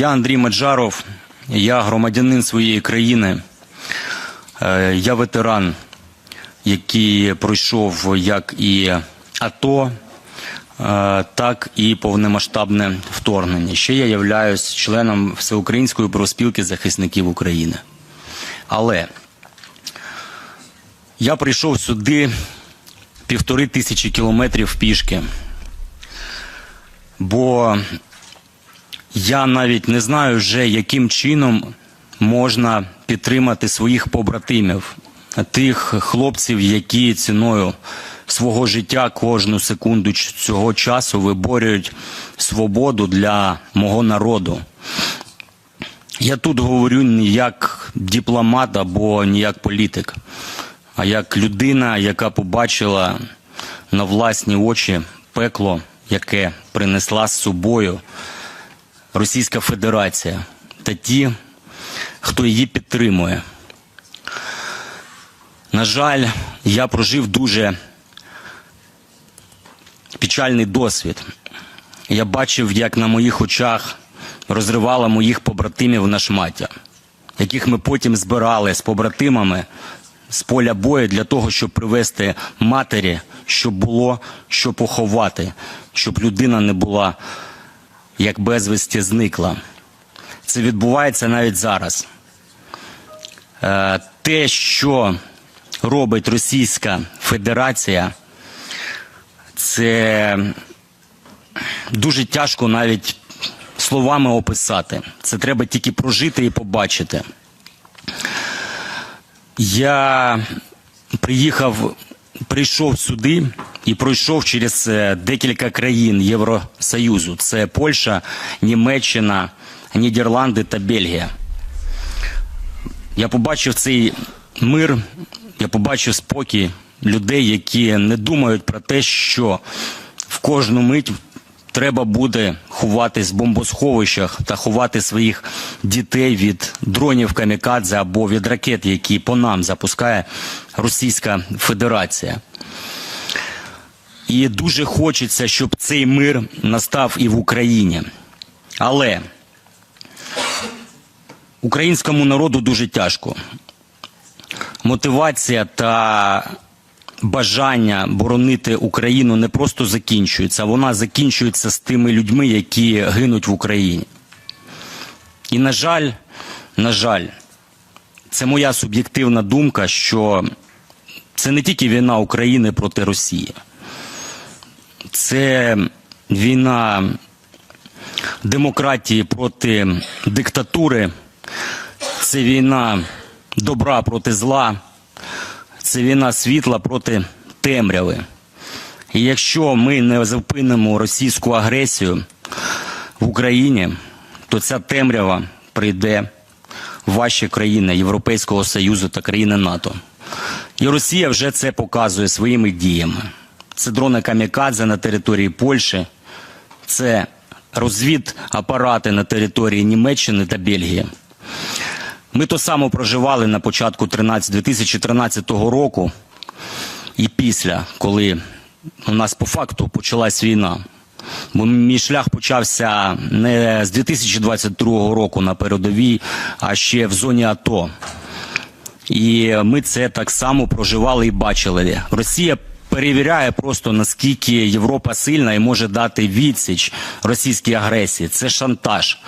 Я Андрій Маджаров, я громадянин своєї країни, Е, я ветеран, який пройшов як і АТО, е, так і повномасштабне вторгнення. Ще я являюсь членом Всеукраїнської профспілки захисників України. Але я прийшов сюди півтори тисячі кілометрів пішки, бо я навіть не знаю вже, яким чином можна підтримати своїх побратимів, тих хлопців, які ціною свого життя кожну секунду цього часу виборюють свободу для мого народу. Я тут говорю не як дипломат або не як політик, а як людина, яка побачила на власні очі пекло, яке принесла з собою Російська Федерація та ті, хто її підтримує. На жаль, я прожив дуже печальний досвід. Я бачив, як на моїх очах розривала моїх побратимів на шмаття, яких ми потім збирали з побратимами з поля бою для того, щоб привезти матері, щоб було що поховати, щоб людина не була як безвісті зникла. Це відбувається навіть зараз. Е, Те, що робить Російська Федерація, це дуже тяжко навіть словами описати. Це треба тільки прожити і побачити. Я приїхав, прийшов сюди і пройшов через е, декілька країн Євросоюзу. Це Польща, Німеччина, Нідерланди та Бельгія. Я побачив цей мир, я побачив спокій людей, які не думають про те, що в кожну мить треба буде ховатись в бомбосховищах та ховати своїх дітей від дронів камікадзе або від ракет, які по нам запускає Російська Федерація. І дуже хочеться, щоб цей мир настав і в Україні. Але українському народу дуже тяжко. Мотивація та бажання боронити Україну не просто закінчується, вона закінчується з тими людьми, які гинуть в Україні. І, на жаль, на жаль, це моя суб'єктивна думка, що це не тільки війна України проти Росії, це війна демократії проти диктатури, це війна добра проти зла, це війна світла проти темряви. І якщо ми не зупинимо російську агресію в Україні, то ця темрява прийде в ваші країни Європейського Союзу та країни НАТО. І Росія вже це показує своїми діями. Це дрони камікадзе на території Польщі, це розвідапарати на території Німеччини та Бельгії. Ми то само проживали на початку 13 2013 року і після, коли у нас по факту почалась війна. Бо мій шлях почався не з 2022 року на передовій, а ще в зоні АТО. І ми це так само проживали і бачили. Росія перевіряє просто наскільки Європа сильна і може дати відсіч російській агресії. Це шантаж,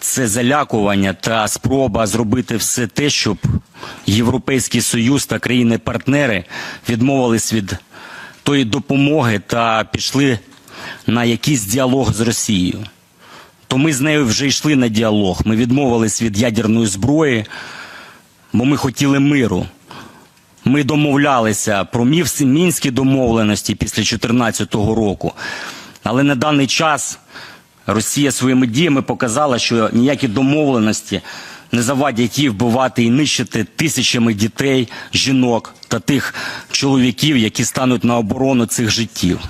це залякування та спроба зробити все те, щоб Європейський Союз та країни-партнери відмовились від тої допомоги та пішли на якийсь діалог з Росією. То ми з нею вже йшли на діалог. Ми відмовились від ядерної зброї, бо ми хотіли миру. Ми домовлялися про мінські домовленості після 2014 року. Але на даний час Росія своїми діями показала, що ніякі домовленості не завадять їй вбивати і нищити тисячами дітей, жінок та тих чоловіків, які стануть на оборону цих життів.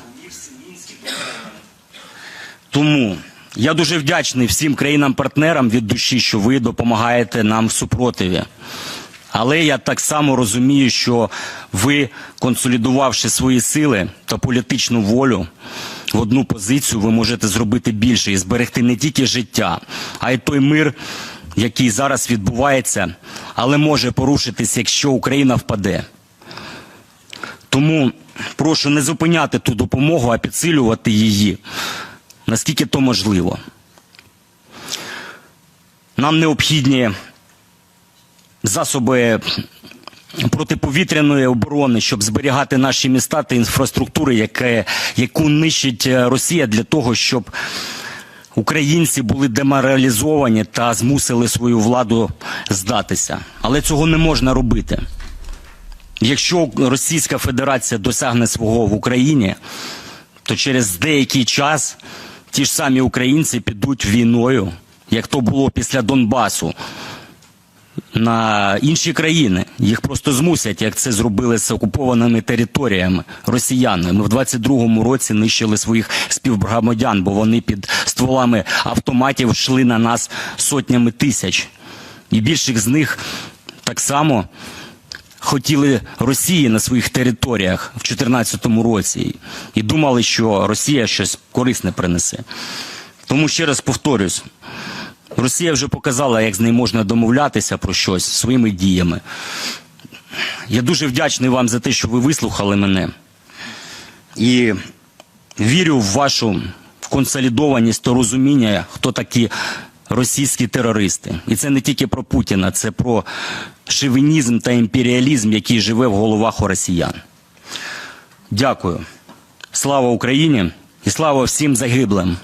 Тому я дуже вдячний всім країнам-партнерам від душі, що ви допомагаєте нам в супротиві. Але я так само розумію, що ви, консолідувавши свої сили та політичну волю, в одну позицію, ви можете зробити більше і зберегти не тільки життя, а й той мир, який зараз відбувається, але може порушитись, якщо Україна впаде. Тому прошу не зупиняти ту допомогу, а підсилювати її, наскільки то можливо. Нам необхідні засоби протиповітряної оборони, щоб зберігати наші міста та інфраструктури, яке, яку нищить е, Росія для того, щоб українці були деморалізовані та змусили свою владу здатися. Але цього не можна робити. Якщо Російська Федерація досягне свого в Україні, то через деякий час ті ж самі українці підуть війною, як то було після Донбасу, на інші країни. Їх просто змусять, як це зробили з окупованими територіями росіяни. Ми в 22-му році нищили своїх співгромадян, бо вони під стволами автоматів йшли на нас сотнями тисяч. І більших з них так само хотіли Росії на своїх територіях в 2014 році і думали, що Росія щось корисне принесе. Тому ще раз повторюсь, Росія вже показала, як з нею можна домовлятися про щось своїми діями. Я дуже вдячний вам за те, що ви вислухали мене. І вірю в вашу консолідованість та розуміння, хто такі російські терористи. І це не тільки про Путіна, це про шовінізм та імперіалізм, який живе в головах у росіян. Дякую. Слава Україні і слава всім загиблим.